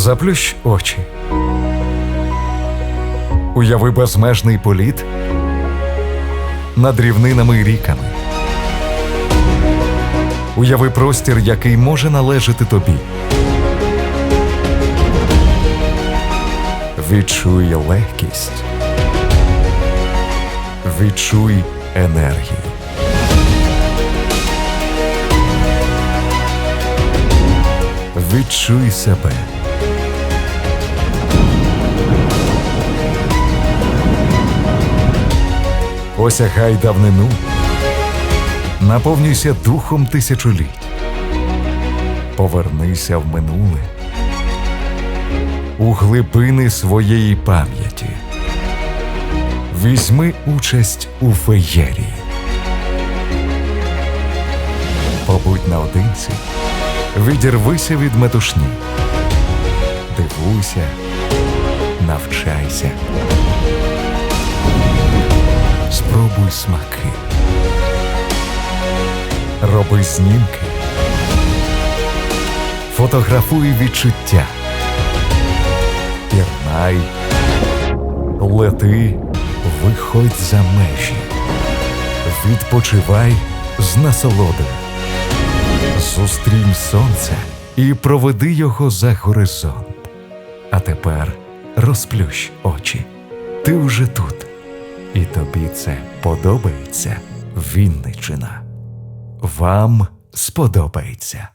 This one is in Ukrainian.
Заплющ очі. Уяви безмежний політ над рівнинами і ріками. Уяви простір, який може належати тобі. Відчуй легкість. Відчуй енергію. Відчуй себе. Осягай давнину. Наповнюйся духом тисячоліть. Повернися в минуле. У глибини своєї пам'яті. Візьми участь у феєрії. Побудь наодинці. Відірвися від метушні. Дивуйся, Спробуй смаки. Роби знімки. Фотографуй відчуття. Пірнай. Лети, виходь за межі. Відпочивай з насолодою. Зустрінь сонце і проведи його за горизонт. А тепер розплющ очі. Ти вже тут. І тобі це подобається, Вінничина. Вам сподобається.